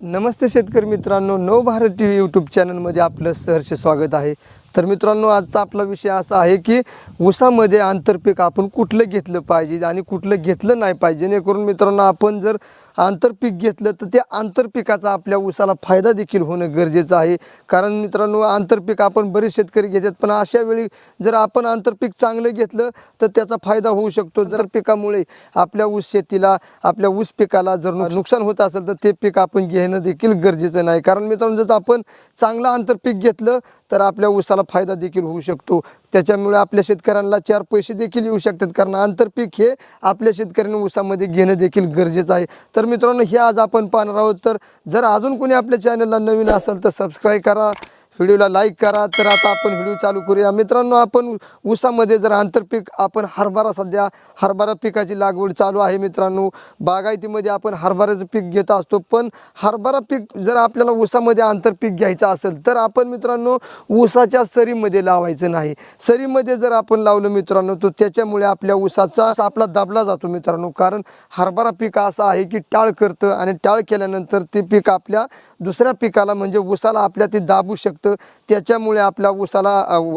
नमस्ते शेतकरी मित्रांनो नव भारत टी व्ही यूट्यूब चॅनलमध्ये आपलं सहर्ष स्वागत आहे. तर मित्रांनो आजचा आपला विषय असा आहे की ऊसामध्ये आंतरपीक आपण कुठलं घेतलं पाहिजे आणि कुठलं घेतलं नाही पाहिजे? जेणेकरून मित्रांनो आपण जर आंतरपीक घेतलं तर त्या आंतरपिकाचा आपल्या ऊसाला फायदा देखील होणं गरजेचं आहे. कारण मित्रांनो आंतरपीक आपण बरेच शेतकरी घेतात पण अशा वेळी जर आपण आंतरपीक चांगलं घेतलं तर त्याचा फायदा होऊ शकतो. जर पिकामुळे आपल्या ऊस शेतीला आपल्या ऊस पिकाला जर नुकसान होत असेल तर ते पीक आपण घेणं देखील गरजेचं नाही. कारण मित्रांनो जर आपण चांगलं आंतरपीक घेतलं तर आपल्या ऊसाला फायदा देखील होऊ शकतो. त्याच्यामुळे आपल्या शेतकऱ्यांना चार पैसे देखील येऊ शकतात. कारण आंतरपीक हे आपल्या शेतकऱ्यांनी ऊसामध्ये घेणं देखील गरजेचं आहे. तर मित्रांनो हे आज आपण पाहणार आहोत. तर जर अजून कोणी आपल्या चॅनलला नवीन असेल तर सबस्क्राईब करा. व्हिडिओला लाईक करा. तर आता आपण व्हिडिओ चालू करूया. मित्रांनो आपण ऊसामध्ये जर आंतरपीक आपण हरभरा सध्या हरभरा पिकाची लागवड चालू आहे मित्रांनो. बागायतीमध्ये आपण हरभऱ्याचं पीक घेत असतो. पण हरभरा पीक जर आपल्याला ऊसामध्ये आंतरपीक घ्यायचं असेल तर आपण मित्रांनो ऊसाच्या सरीमध्ये लावायचं नाही. सरीमध्ये जर आपण लावलं मित्रांनो तर त्याच्यामुळे आपल्या ऊसाचा आपला दाबला जातो मित्रांनो. कारण हरभरा पीक असं आहे की टाळ करतं आणि टाळ केल्यानंतर ते पीक आपल्या दुसऱ्या पिकाला म्हणजे ऊसाला आपल्या ते दाबू शकतं. त्याच्यामुळे आपल्या ऊसाला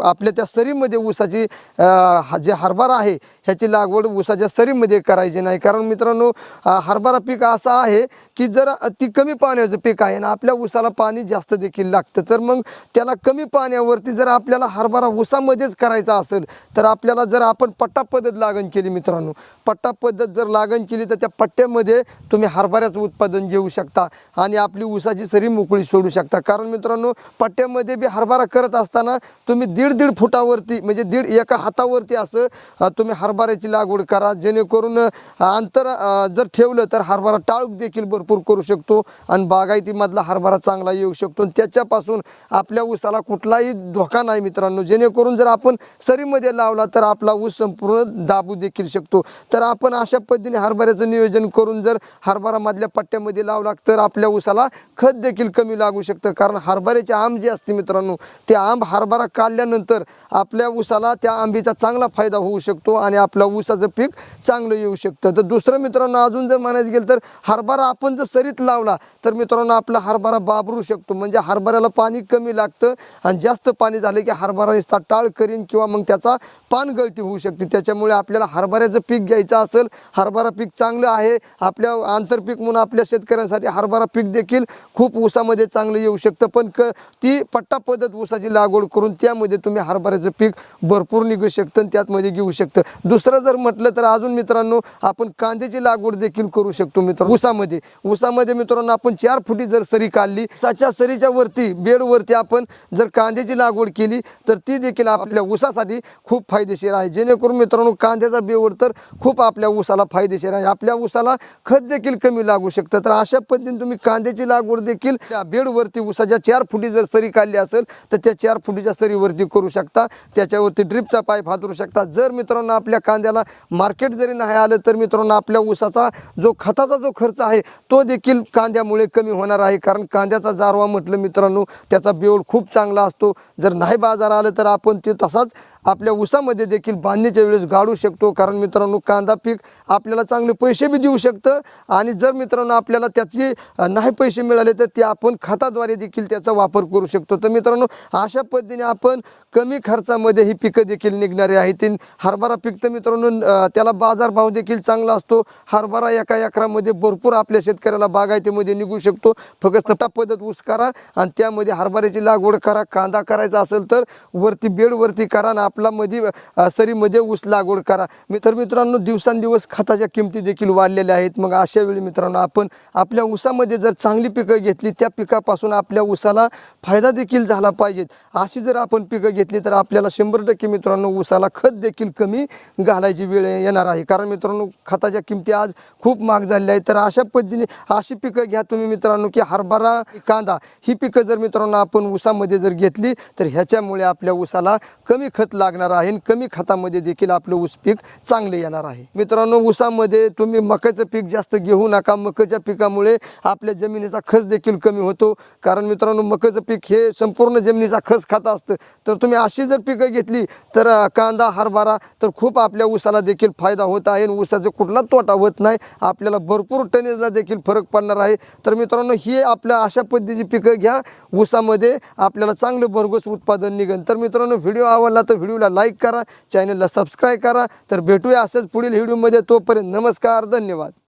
आपल्या त्या सरीमध्ये ऊसाची जे हरभरा आहे ह्याची लागवड ऊसाच्या सरीमध्ये करायची नाही. कारण मित्रांनो हरभरा पीक असं आहे की जर ती कमी पाण्याचं पीक आहे ना आपल्या ऊसाला पाणी जास्त देखील लागतं तर मग त्याला कमी पाण्यावरती जर आपल्याला हरभरा ऊसामध्येच करायचा असेल तर आपल्याला जर आपण पट्टा पद्धत लागण केली मित्रांनो पट्टा पद्धत जर लागण केली तर त्या पट्ट्यामध्ये तुम्ही हरभऱ्याचं उत्पादन घेऊ शकता आणि आपली ऊसाची सरी मोकळी सोडू शकता. कारण मित्रांनो पट्ट्यामध्ये बी हरभरा करत असताना तुम्ही दीड दीड फुटावरती म्हणजे दीड एका हातावरती असं तुम्ही हरभऱ्याची लागवड करा. जेणेकरून अंतर जर ठेवलं तर हरभरा टाळूक देखील भरपूर करू शकतो आणि बागायतीमधला हरभरा चांगला येऊ शकतो. आणि त्याच्यापासून आपल्या ऊसाला कुठलाही धोका नाही मित्रांनो. जेणेकरून जर आपण सरीमध्ये लावला तर आपला ऊस संपूर्ण दाबू देखील शकतो. तर आपण अशा पद्धतीने हरभऱ्याचं नियोजन करून जर हरभरामधल्या पट्ट्यामध्ये लावला तर आपल्या ऊसाला खत देखील कमी लागू शकतं. कारण हरभऱ्याचे आम जे असते मित्रांनो. ते आंब हरभरा काढल्यानंतर आपल्या ऊसाला त्या आंबीचा चांगला फायदा होऊ शकतो आणि आपल्या ऊसाचं पीक चांगलं येऊ शकतं. तर दुसरं मित्रांनो अजून जर म्हणायचं गेलं तर हरभरा आपण जर सरीत लावला तर मित्रांनो आपला हरभरा बाबरू शकतो. म्हणजे हरभऱ्याला पाणी कमी लागतं आणि जास्त पाणी झालं की हरभरा नुसता टाळ करीन किंवा मग त्याचा पान गळती होऊ शकते. त्याच्यामुळे आपल्याला हरभऱ्याचं पीक घ्यायचं असेल हरभरा पीक चांगलं आहे आपल्या आंतरपीक म्हणून आपल्या शेतकऱ्यांसाठी हरभरा पीक देखील खूप ऊसामध्ये चांगलं येऊ शकतं. पण क ती पट्टा पद्धत ऊसाची लागवड करून त्यामध्ये तुम्ही हरभऱ्याचं पीक भरपूर निघू शकतं आणि त्यातमध्ये घेऊ शकतं. दुसरं जर म्हटलं तर अजून मित्रांनो आपण कांद्याची लागवड देखील करू शकतो मित्र ऊसामध्ये. ऊसामध्ये मित्रांनो आपण चार फुटी जर सरी काढली साच्या सरीच्या वरती बेडवरती आपण जर कांद्याची लागवड केली तर ती देखील आपल्या ऊसासाठी खूप फायदेशीर आहे. जेणेकरून मित्रांनो कांद्याचा बेवड तर खूप आपल्या ऊसाला फायदेशीर आहे. आपल्या ऊसाला खत देखील कमी लागू शकतं. तर अशा पद्धतीने तुम्ही कांद्याची लागवड देखील त्या बेडवरती ऊसाच्या चार फुटी जर सरी काढली असेल तर त्या चार फुटीच्या सरीवरती करू शकता. त्याच्यावरती ड्रिपचा पाईप हातरू शकता. जर मित्रांनो आपल्या कांद्याला मार्केट जरी नाही आलं तर मित्रांनो आपल्या ऊसाचा जो खताचा जो खर्च आहे तो देखील कांद्यामुळे कमी होणार आहे. कारण कांद्याचा जारवा म्हटलं मित्रांनो त्याचा बेवड खूप चांगला असतो. जर नाही बाजार आलं तर आपण ते तसाच आपल्या ऊसामध्ये देखील बांधणीच्या वेळेस गाडू शकतो. कारण मित्रांनो कांदा पीक आपल्याला चांगले पैसे बी देऊ शकतं. आणि जर मित्रांनो आपल्याला त्याचे नाही पैसे मिळाले तर ते आपण खताद्वारे देखील त्याचा वापर करू शकतो. तर मित्रांनो अशा पद्धतीने आपण कमी खर्चामध्ये ही पिकं देखील निघणारे आहेत. हरभरा पीक तर मित्रांनो त्याला बाजारभाव देखील चांगला असतो. हरभरा एका एकरामध्ये भरपूर आपल्या शेतकऱ्याला बागायतीमध्ये निघू शकतो. फक्त त्या पद्धत ऊस करा आणि त्यामध्ये हरभऱ्याची लागवड करा. कांदा करायचा असेल तर वरती बेडवरती करा आपला मध्ये सरीमध्ये ऊस लागवड करा. मी तर मित्रांनो दिवसांदिवस खताच्या किमती देखील वाढलेल्या आहेत. मग अशा वेळी मित्रांनो आपण आपल्या ऊसामध्ये जर चांगली पिकं घेतली त्या पिकापासून आपल्या ऊसाला फायदा देखील झाला पाहिजेत अशी जर आपण पिकं घेतली तर आपल्याला शंभर टक्के मित्रांनो ऊसाला खत देखील कमी घालायची वेळ येणार आहे. कारण मित्रांनो खताच्या किमती आज खूप महाग झालेल्या आहेत. तर अशा पद्धतीने अशी पिकं घ्या तुम्ही मित्रांनो की हरभरा कांदा ही पिकं जर मित्रांनो आपण ऊसामध्ये जर घेतली तर ह्याच्यामुळे आपल्या ऊसाला कमी खत लागणार आहे आणि कमी खतामध्ये देखील आपलं ऊस पीक चांगले येणार आहे. मित्रांनो ऊसामध्ये तुम्ही मकाचं पीक जास्त घेऊ नका. मकाच्या पिकामुळे आपल्या जमिनीचा खस देखील कमी होतो. कारण मित्रांनो मकाचं पीक हे संपूर्ण जमिनीचा खस खात असतं. तर तुम्ही अशी जर पिकं घेतली तर कांदा हरभरा तर खूप आपल्या ऊसाला देखील फायदा होत आहे आणि ऊसाचा कुठला तोटा होत नाही. आपल्याला भरपूर टनेजला देखील फरक पडणार आहे. तर मित्रांनो ही आपल्या अशा पद्धतीची पिकं घ्या. ऊसामध्ये आपल्याला चांगलं भरघोस उत्पादन निघेल तर मित्रांनो व्हिडिओ आवडला तर व्हिडिओला लाईक करा चॅनलला सबस्क्राईब करा. तर भेटूया असंच पुढील व्हिडिओमध्ये. तोपर्यंत नमस्कार धन्यवाद.